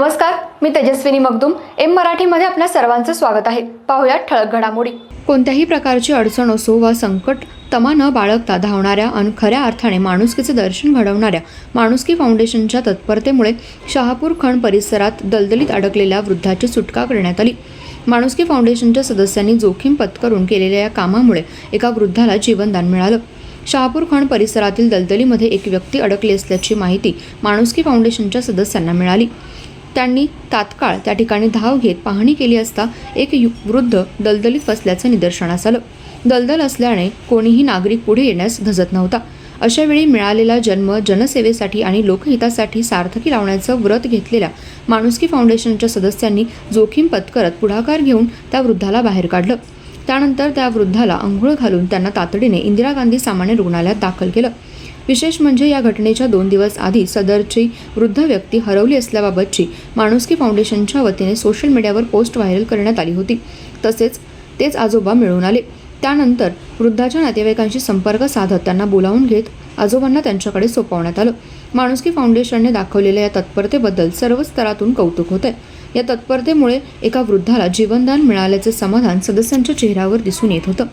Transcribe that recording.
नमस्कार मी तेजस्विनी मगदुम. एम मराठीमध्ये आपल्या सर्वांचं स्वागत आहे. पाहुयात ठळक घडामोडी. कोणत्याही प्रकारची अडचण असो वा संकट तमा न बाळगता धावणाऱ्या आणि खऱ्या अर्थाने माणुसकीचे दर्शन घडवणाऱ्या माणुसकी फाउंडेशनच्या तत्परतेमुळे शहापूर खण परिसरात दलदलीत अडकलेल्या वृद्धाची सुटका करण्यात आली. माणुसकी फाउंडेशनच्या सदस्यांनी जोखीम पत्करून केलेल्या या कामामुळे एका वृद्धाला जीवनदान मिळालं. शहापूर खण परिसरातील दलदलीमध्ये एक व्यक्ती अडकली असल्याची माहिती माणुसकी फाउंडेशनच्या सदस्यांना मिळाली. त्यांनी तात्काळ त्या ठिकाणी धाव घेत पाहणी केली असता एक वृद्ध दलदलीत फसल्याचं निदर्शनास आलं. दलदल असल्याने कोणीही नागरिक पुढे येण्यास धजत नव्हता. अशा वेळी मिळालेला जन्म जनसेवेसाठी आणि लोकहितासाठी सार्थकी लावण्याचं व्रत घेतलेल्या माणुसकी फाउंडेशनच्या सदस्यांनी जोखीम पत्करत पुढाकार घेऊन त्या वृद्धाला बाहेर काढलं. त्यानंतर त्या वृद्धाला अंघोळ घालून त्यांना तातडीने इंदिरा गांधी सामान्य रुग्णालयात दाखल केलं. विशेष म्हणजे या घटनेच्या दोन दिवस आधी सदरची वृद्ध व्यक्ती हरवली असल्याबाबतची माणुसकी फाउंडेशनच्या वतीने सोशल मीडियावर पोस्ट व्हायरल करण्यात आली होती. तसेच तेच आजोबा मिळून आले. त्यानंतर वृद्धाच्या नातेवाईकांशी संपर्क साधत त्यांना बोलावून घेत आजोबांना त्यांच्याकडे सोपवण्यात आलं. माणुसकी फाउंडेशनने दाखवलेल्या या तत्परतेबद्दल सर्व स्तरातून कौतुक होत आहे या तत्परतेमुळे एका वृद्धाला जीवनदान मिळाल्याचे समाधान सदस्यांच्या चेहऱ्यावर दिसून येत होतं.